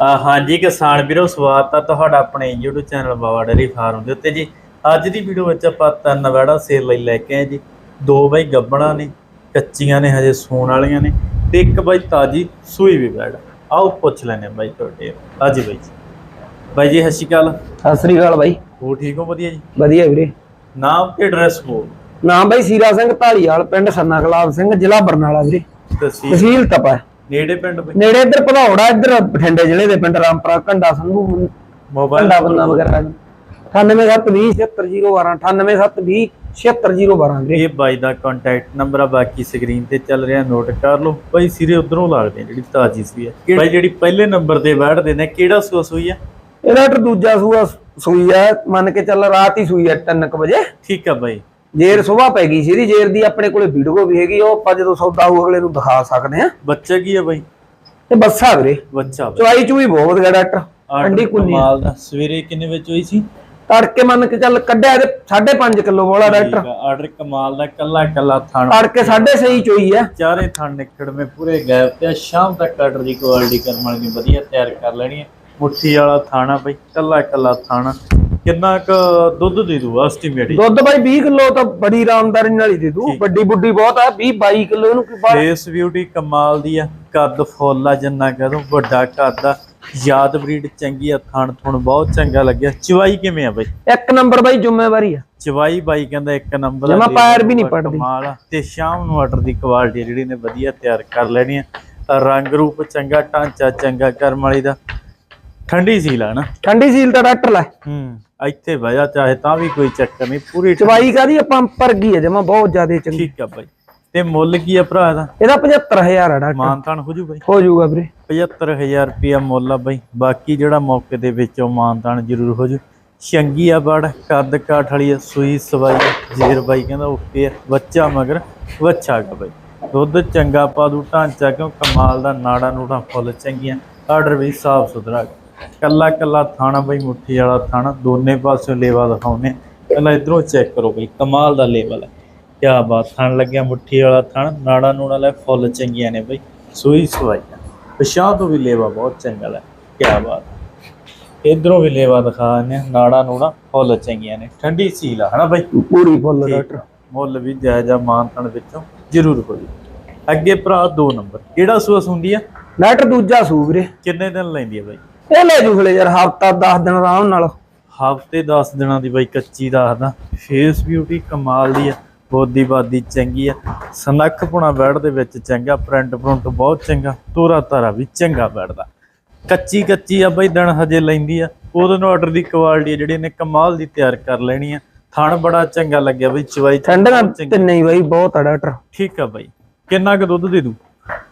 ਹਾਂਜੀ ਕਿਸਾਨ ਵੀਰੋ ਸਵਾਗਤ ਆ ਤੁਹਾਡਾ ਆਪਣੇ YouTube channel Baba dairy farm ਦੇ ਉੱਤੇ ਜੀ। ਅੱਜ ਦੀ ਵੀਡੀਓ ਵਿੱਚ ਆਪਾਂ ਤਿੰਨ ਵੜਾ ਸੇਲ ਲਈ ਲੈ ਕੇ ਆਏ ਜੀ। ਦੋ ਬਾਈ ਗੱਬਣਾ ਨੇ ਕੱਚੀਆਂ ਨੇ ਹਜੇ ਸੂਣ ਵਾਲੀਆਂ ਨੇ ਤੇ ਇੱਕ ਬਾਈ ਤਾਜੀ ਸੂਈ ਵੀ ਵੜ ਆਓ ਪੁੱਛ ਲੈਣੇ ਬਾਈ ਤੁਹਾਡੇ। ਹਾਂਜੀ ਬਾਈ ਜੀ। ਬਾਈ ਜੀ ਸਤਿ ਸ਼੍ਰੀ ਅਕਾਲ। ਸਤਿ ਸ੍ਰੀ ਅਕਾਲ ਬਾਈ। ਹੋ ਠੀਕ ਹੋ? ਵਧੀਆ ਜੀ। ਵਧੀਆ ਵੀਰੇ। ਨਾਮ ਤੇ ਐਡਰੈਸ ਬੋਲ? ਨਾਮ ਬਾਈ ਸੀਰਾ ਸਿੰਘ ਢਾਲੀਵਾਲ ਪਿੰਡ ਸੰਨਾ ਕਲਾਬ ਸਿੰਘ ਜ਼ਿਲ੍ਹਾ ਬਰਨਾਲਾ ਵੀਰੇ। ਤਹਿਸੀਲ ਤਪਾ। ਨੇੜੇ ਪਿੰਡ ਬਾਈ? ਨੇੜੇ ਇੱਧਰ ਭਦੌੜਾ ਇੱਧਰ ਬਠਿੰਡੇ ਜ਼ਿਲ੍ਹੇ ਦੇ ਪਿੰਡ ਰਾਮਪੁਰਾ ਘੰਡਾ ਸੰਧੂ ਮੋਬਾਈਲ ਘੰਡਾ ਬੰਨਾ ਵਗੈਰਾ 98720 98720 76012 ਵੀਰੇ ਇਹ ਬਾਈ ਦਾ ਕੰਟੈਕਟ ਨੰਬਰ ਆ ਬਾਕੀ ਸਕਰੀਨ ਤੇ ਚੱਲ ਰਿਹਾ ਨੋਟ ਕਰ ਲਓ। ਬਾਈ ਸਿਰੇ ਉਧਰੋਂ ਲੱਗਦੇ ਜਿਹੜੀ ਤਾਜੀ ਸੂਈ ਹੈ ਬਾਈ ਜਿਹੜੀ ਪਹਿਲੇ ਨੰਬਰ ਤੇ ਬੈਠਦੇ ਨੇ ਕਿਹੜਾ ਸੂਆ ਸੂਈ ਹੈ ਇਹਦਾ ਇੱਕ ਦੂਜਾ ਸੂਆ ਸੂਈ ਹੈ ਮੰਨ ਕੇ ਚੱਲ ਰਾਤ ਹੀ ਸੂਈ ਹੈ 3:00 ਵਜੇ। ਠੀਕ ਆ ਬਾਈ। ਜੇਰ ਸੁਬਾਹ ਪੈ ਗਈ ਸੀ ਇਹਦੀ ਜੇਰ ਦੀ ਆਪਣੇ ਕੋਲੇ ਵੀਡੀਓ ਵੀ ਹੈਗੀ ਉਹ ਆਪਾਂ ਜਦੋਂ ਸੌਦਾ ਹੋਊ ਅਗਲੇ ਨੂੰ ਦਿਖਾ ਸਕਦੇ ਆ ਬੱਚਾ ਕੀ ਆ ਬਾਈ? ਤੇ ਬੱਸਾ ਵੀਰੇ। ਬੱਚਾ ਚੁਆਈ ਚੂਈ ਬਹੁਤ ਵਧੀਆ ਡਾਕਟਰ ਅੰਡੀ ਕੁੰਨੀ ਦਾ। ਸਵੇਰੇ ਕਿੰਨੇ ਵਿੱਚ ਹੋਈ ਸੀ? ਤੜਕੇ ਮੰਨ ਕੇ ਚੱਲ ਕੱਢਿਆ ਇਹਦੇ 5.5 ਕਿਲੋ ਵਾਲਾ ਡਾਕਟਰ ਆਰਡਰ ਕਮਾਲ ਦਾ ਕੱਲਾ ਕੱਲਾ ਥਣ। ਤੜਕੇ 6.5 ਚੋਈ ਆ। ਚਾਰੇ ਥਣ ਨਿਕੜਵੇਂ ਪੂਰੇ ਗੈਪ ਤੇ ਸ਼ਾਮ ਤੱਕ ਆਰਡਰ ਦੀ ਕੁਆਲਿਟੀ ਕਰਮ ਨੇ ਵਧੀਆ ਤਿਆਰ ਕਰ ਲੈਣੀ ਹੈ ਮੁੱਠੀ ਵਾਲਾ ਥਾਣਾ ਬਾਈ ਕੱਲਾ ਕੱਲਾ ਥਾਣਾ। ਕਿੰਨਾ ਕ ਦੁੱਧ ਦੇ ਦੂ ਐਸਟੀਮੇਟ ਦੁੱਧ ਬਾਈ 20 ਕਿਲੋ ਤਾਂ ਬੜੀ ਆਰਾਮਦਾਰੀ ਨਾਲ ਹੀ ਦੇ ਦੂ। ਵੱਡੀ ਬੁੱਢੀ ਬਹੁਤ ਆ 20 22 ਕਿਲੋ ਇਹਨੂੰ ਕੀ ਫੇਸ ਬਿਊਟੀ ਕਮਾਲ ਦੀ ਆ ਕੱਦ ਫੁੱਲ ਆ ਜਿੰਨਾ ਕਹਿ ਦੋ ਵੱਡਾ ਕੱਦ ਆ। ਯਾਦ ਬਰੀਡ ਚੰਗੀ ਆ ਥਣ ਥੁਣ ਬਹੁਤ ਚੰਗਾ ਲੱਗਿਆ। ਚਵਾਈ ਕਿਵੇਂ ਆ ਬਾਈ? ਇੱਕ ਨੰਬਰ ਬਾਈ ਜ਼ਿੰਮੇਵਾਰੀ ਆ। ਚਵਾਈ ਬਾਈ ਕਹਿੰਦਾ ਇੱਕ ਨੰਬਰ ਜਮਾਂ ਪੈਰ ਵੀ ਨਹੀਂ ਪੜਦੀ। ਕਮਾਲ ਆ। ਤੇ ਸ਼ਾਮ ਨੂੰ ਆਰਡਰ ਦੀ ਕੁਆਲਿਟੀ ਜਿਹੜੀ ਨੇ ਵਧੀਆ ਤਿਆਰ ਕਰ ਲੈਣੀ ਆ। ਰੰਗ ਰੂਪ ਚੰਗਾ ਢਾਂਚਾ ਚੰਗਾ ਕਰਮ ਵਾਲੀ ਦਾ। ਠੰਡੀ ਸੀਲ ਆ ਨਾ। ਠੰਡੀ ਸੀਲ ਤਾਂ ਡਾਕਟਰ ਲੈ। ਹੂੰ। ਇੱਥੇ ਵਜਾ ਚਾਹੇ ਤਾਂ ਵੀ ਕੋਈ ਚੱਕਰ ਨਹੀਂ ਪੂਰੀ ਚਵਾਈ ਕਾਦੀ ਆਪਾਂ ਪਰ ਗਈ ਜਮਾ ਬਹੁਤ ਜ਼ਿਆਦਾ ਚੰਗੀ। ਠੀਕ ਆ ਬਾਈ। ਤੇ ਮੁੱਲ ਕੀ ਆ ਭਰਾ ਦਾ ਇਹਦਾ 75000 ਆ ਡਾਕਟਰ। ਮਾਨਤਾਨ ਹੋ ਜੂ? ਬਾਈ ਹੋ ਜਾਊਗਾ ਵੀਰੇ। 75000 ਰੁਪਿਆ ਮੁੱਲ ਆ ਬਾਈ। ਬਾਕੀ ਜਿਹੜਾ ਮੌਕੇ ਦੇ ਵਿੱਚੋਂ ਮਾਨਤਾਨ ਜ਼ਰੂਰ ਹੋ ਜੂ ਚੰਗੀ ਆ ਬੜ ਕੱਦ ਕਾਠ ਵਾਲੀ ਆ ਸੂਈ ਸਵਾਈ ਜੇਰ ਬਾਈ ਕਹਿੰਦਾ ਓਕੇ ਆ। ਬੱਚਾ ਮਗਰ ਵੱਛਾ ਗਾ ਬਾਈ। ਦੁੱਧ ਚੰਗਾ ਪਾ ਦੂ ਢਾਂਚਾ ਕਿਉਂ? ਕਮਾਲ ਦਾ ਨਾੜਾ ਨੂੜਾ ਫੁੱਲ ਚੰਗੀਆਂ। ਆਰਡਰ ਵੀ ਸਾਫ਼ ਸੁਥਰਾ। ਕੱਲਾ ਕੱਲਾ ਥਾਣਾ ਬਾਈ ਮੁੱਠੀ ਵਾਲਾ ਥਾਣਾ ਦੋਨੇ ਪਾਸਿਓਂ ਲੇਵਾ ਦਿਖਾਉਨੇ ਪਹਿਲਾਂ ਇਧਰੋਂ ਚੈੱਕ ਕਰੋ ਬਈ ਕਮਾਲ ਦਾ ਲੇਵਲ ਹੈ। ਕਿਆ ਬਾਤ ਥਣ ਲੱਗਿਆ ਮੁੱਠੀ ਵਾਲਾ ਥਣ ਨਾੜਾ ਨੂੜਾ ਲੈ ਫੁੱਲ ਚੰਗੀਆਂ ਨੇ ਬਈ ਸੂਈ ਸਵਾਈ ਪਛਾਂ ਤੋਂ ਵੀ ਲੇਵਾ ਬਹੁਤ ਚੰਗਾ ਲੈ ਕਿਆ ਬਾਤ। ਇਧਰੋਂ ਵੀ ਲੇਵਾ ਦਿਖਾ ਨੇ ਨਾੜਾ ਨੂੜਾ ਫੁੱਲ ਚੰਗੀਆਂ ਨੇ ਠੰਡੀ ਸੀਲ ਆ ਹਨਾ ਬਈ? ਪੂਰੀ ਫੁੱਲ ਡਾਕਟਰ। ਮੁੱਲ ਵੀ ਜਾਇਜ਼ਾ ਮਾਨਤਣ ਵਿੱਚੋਂ ਜ਼ਰੂਰ ਹੋ ਜੀ ਅੱਗੇ ਭਰਾ 2 ਨੰਬਰ ਕਿਹੜਾ ਸੂਸ ਹੁੰਦੀ ਆ? ਡਾਕਟਰ ਦੂਜਾ ਸੂ ਵੀਰੇ। ਕਿੰਨੇ ਦਿਨ ਲੈਂਦੀ ਆ ਬਾਈ? ਇਹ ਲੈ ਜੂ ਹਲੇ ਯਾਰ ਹਫਤਾ 10 ਦਿਨ ਆਰਾਮ ਨਾਲ। ਹਫ਼ਤੇ 10 ਦਿਨਾਂ ਦੀ ਬਾਈ ਕੱਚੀ ਦੱਸਦਾ। ਫੇਸ ਬਿਊਟੀ ਕਮਾਲ ਦੀ ਆ ਬੋਦੀ ਬਾਦੀ ਚੰਗੀ ਆ। ਸਨੱਖ ਪੁਣਾ ਬੈਡ ਦੇ ਵਿੱਚ ਚੰਗਾ ਪ੍ਰਿੰਟ ਪ੍ਰਿੰਟ ਬਹੁਤ ਚੰਗਾ ਤੋਰਾ ਤਾਰਾ ਵੀ ਚੰਗਾ ਬੈਠਦਾ ਕੱਚੀ ਕੱਚੀ ਆ ਬਾਈ ਦਿਨ ਹਜੇ ਲੈਂਦੀ ਆ। ਉਹਦੇ ਨੂੰ ਆਰਡਰ ਦੀ ਕੁਆਲਿਟੀ ਜਿਹੜੀ ਨੇ ਕਮਾਲ ਦੀ ਤਿਆਰ ਕਰ ਲੈਣੀ ਆ। ਥਣ ਬੜਾ ਚੰਗਾ ਲੱਗਿਆ ਬਈ ਚਵਾਈ। ਤੇ ਨਹੀਂ ਬਾਈ ਬਹੁਤ ਆ ਡਾਕਟਰ। ਠੀਕ ਆ ਬਾਈ। ਕਿੰਨਾ ਕੁ ਦੁੱਧ ਦੇ ਦੂ?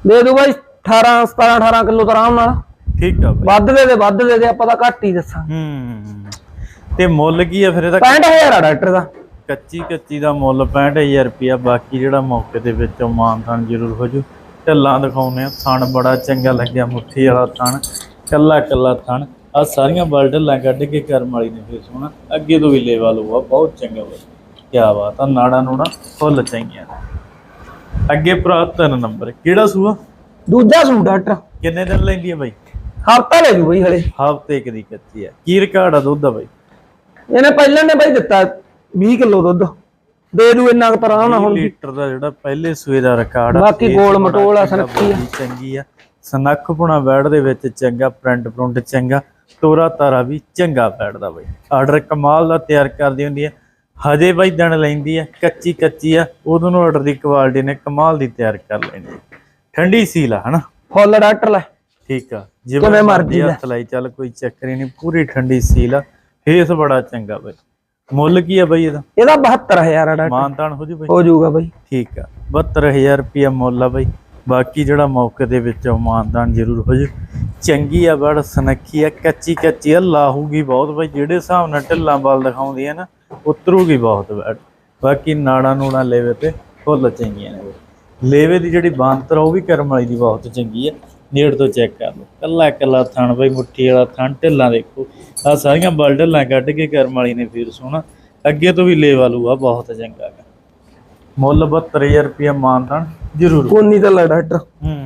ਦੇ ਦੂ ਬਾਈ 18 17 18 ਕਿਲੋ ਤਾਂ ਆਰਾਮ ਨਾਲ। ਠੀਕ ਆ ਬਾਈ। ਵੱਧ ਦੇ ਦੇ ਵੱਧ ਦੇ ਦੇ ਆਪਾਂ ਤਾਂ ਘੱਟ ਹੀ ਦੱਸਾਂਗੇ ਹੂੰ ਤੇ ਮੁੱਲ ਕੀ ਆ ਫਿਰ ਇਹਦਾ? 65000 ਆ ਡਾਕਟਰ ਦਾ। ਕੱਚੀ ਕੱਚੀ ਦਾ ਮੁੱਲ 65000 ਰੁਪਿਆ ਬਾਕੀ ਜਿਹੜਾ ਮੌਕੇ ਦੇ ਵਿੱਚੋਂ ਮਾਨਥਾਨ ਜ਼ਰੂਰ ਹੋ ਜੂ। ਢੱਲਾਂ ਦਿਖਾਉਨੇ ਆ ਥਣ ਬੜਾ ਚੰਗਾ ਲੱਗਿਆ ਮੁੱਠੀ ਵਾਲਾ ਥਣ ਕੱਲਾ ਕੱਲਾ ਥਣ। ਆ ਸਾਰੀਆਂ ਬਲ ਢੱਲਾਂ ਕੱਢ ਕੇ ਕਰਮ ਵਾਲੀ ਨੇ ਫਿਰ ਸੋਹਣਾ। ਅੱਗੇ ਤੋਂ ਵੀ ਲੇਵਾ ਲੂਆ ਬਹੁਤ ਚੰਗਾ ਹੋਇਆ ਕੀ ਬਾਤ ਆ ਨਾੜਾ ਨੂੜਾ ਫੁੱਲ ਚੰਗੀਆਂ। ਅੱਗੇ ਭਰਾ ਤਿੰਨ ਨੰਬਰ। ਕਿਹੜਾ ਸੂਆ? ਦੂਜਾ ਸੂ ਡਾਕਟਰ। ਕਿੰਨੇ ਦਿਨ ਲੈਂਦੀ ਆ ਬਾਈ? ਹਫਤਾ ਲੈ ਜੂ ਬਾਈ ਹਲੇ। ਹਫ਼ਤੇ ਇੱਕ ਦੀ ਕੱਚੀ ਆ। ਕੀ ਰਿਕਾਰਡ ਆ ਦੁੱਧ ਦਾ ਬਾਈ? ਇਹਨੇ ਪਹਿਲਾਂ ਨੇ ਬਾਈ ਦਿੱਤਾ 20 ਕਿਲੋ ਦੁੱਧ। ਦੇ ਦੂ ਇੰਨਾ ਕੁ ਤਰ੍ਹਾਂ ਨਾ 20 ਹੁਣ। ਲੀਟਰ ਦਾ ਜਿਹੜਾ ਪਹਿਲੇ ਸੂਏ ਦਾ ਰਿਕਾਰਡ ਆ। ਬਾਕੀ ਗੋਲ ਮਟੋਲ ਆ, ਸਨੱਖੀ ਆ। ਚੰਗੀ ਆ। ਸਨੱਖ ਪੁਣਾ ਬੈੜ ਦੇ ਵਿੱਚ ਚੰਗਾ ਪ੍ਰਿੰਟ ਪ੍ਰਿੰਟ ਚੰਗਾ ਤੋਰਾ ਤਾਰਾ ਵੀ ਚੰਗਾ ਬੈਠਦਾ ਬਈ। ਆਰਡਰ ਕਮਾਲ ਦਾ ਤਿਆਰ ਕਰਦੀ ਹੁੰਦੀ ਹੈ ਹਜੇ ਬਾਈ ਦਿਨ ਲੈਂਦੀ ਹੈ ਕੱਚੀ ਕੱਚੀ ਆ। ਉਦੋਂ ਨੂੰ ਆਰਡਰ ਦੀ ਕੁਆਲਿਟੀ ਨੇ ਕਮਾਲ ਦੀ ਤਿਆਰ ਕਰ ਲੈਣੀ। ਠੰਡੀ ਸੀਲ ਆ ਹਨਾ? ਫੁੱਲ ਡਾਕਟਰ ਲੈ। ਠੀਕ ਆ। ਕਿਵੇਂ ਮਰਜ਼ੀ। ਹੱਥ ਲਾਈ ਚੱਲ ਕੋਈ ਚੱਕਰ ਨਹੀਂ ਪੂਰੀ ਠੰਡੀ ਸੀਲ ਆ। ਫੇਸ ਬੜਾ ਚੰਗਾ ਬਈ। ਮੁੱਲ ਕੀ ਆ ਬਈ ਇਹਦਾ? ਇਹਦਾ 72000 ਆ ਮਾਨਤਾਨ ਹੋ ਜੂ ਬਈ? ਹੋ ਜਾਊਗਾ ਬਾਈ। ਠੀਕ ਆ। 72000 ਰੁਪਿਆ ਮੁੱਲ ਆ ਬਈ। ਬਾਕੀ ਜਿਹੜਾ ਮੌਕੇ ਦੇ ਵਿੱਚ ਮਾਨਦਾਨ ਜ਼ਰੂਰ ਹੋ ਜੂ। ਚੰਗੀ ਆ ਬੜ ਸਨੱਖੀ ਆ ਕੱਚੀ ਕੱਚੀ ਆ ਲਾਹੂਗੀ ਬਹੁਤ ਬਈ। ਜਿਹੜੇ ਹਿਸਾਬ ਨਾਲ ਢਿੱਲਾਂ ਬਲ ਦਿਖਾਉਂਦੀ ਆ ਨਾ ਉਤਰੂਗੀ ਬਹੁਤ ਬੈਡ। ਬਾਕੀ ਨਾੜਾ ਨੂੜਾ ਲੇਵੇ ਤੇ ਫੁੱਲ ਚੰਗੀਆਂ ਨੇ। ਲੇਵੇ ਦੀ ਜਿਹੜੀ ਬਾਂਤਰ ਉਹ ਵੀ ਕਰਮ ਵਾਲੀ ਦੀ ਬਹੁਤ ਚੰਗੀ ਆ। ਨੇੜ ਤੋਂ ਚੈੱਕ ਕਰ ਲਓ। ਕੱਲਾ ਕੱਲਾ ਥਣ ਬਈ ਮੁੱਠੀ ਵਾਲਾ ਥਣ ਢਿੱਲਾਂ ਦੇਖੋ। ਆ ਸਾਰੀਆਂ ਬਲ ਢਿੱਲਾਂ ਕੱਢ ਕੇ ਕਰਮ ਵਾਲੀ ਨੇ ਫੇਰ ਸੋਣਾ ਅੱਗੇ ਤੋਂ ਵੀ ਲੈਵਲ ਹੋਆ ਬਹੁਤ ਚੰਗਾ ਹੈ ਮੁੱਲ 72000 ਰੁਪਏ ਮਾਨਦਾਨ ਜ਼ਰੂਰ। ਕੋਨੀ ਦਾ ਲੜਾ ਡਾਕਟਰ ਹੂੰ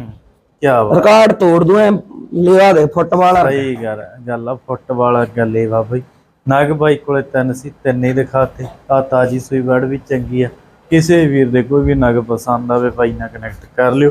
ਕੀ ਬਾਤ। ਰਿਕਾਰਡ ਤੋੜ ਦੋ ਐ ਲਿਆ ਦੇ ਫੁੱਟਬਾਲ ਸਹੀ ਗੱਲ ਗੱਲ ਆ ਫੁੱਟਬਾਲ ਗੱਲੇ ਵਾ ਬਈ ਨਾਗ ਭਾਈ ਕੋਲੇ ਤਿੰਨ ਸੀ ਤਿੰਨੇ ਦਿਖਾਤੇ। ਆ ਤਾਜੀ ਸੂਈ ਵੜ ਵੀ ਚੰਗੀ ਆ। ਕਿਸੇ ਵੀਰ ਦੇ ਕੋਈ ਵੀ ਨਗ ਪਸੰਦ ਆਵੇ ਭਾਈ ਨਾਲ ਕਨੈਕਟ ਕਰ ਲਿਓ।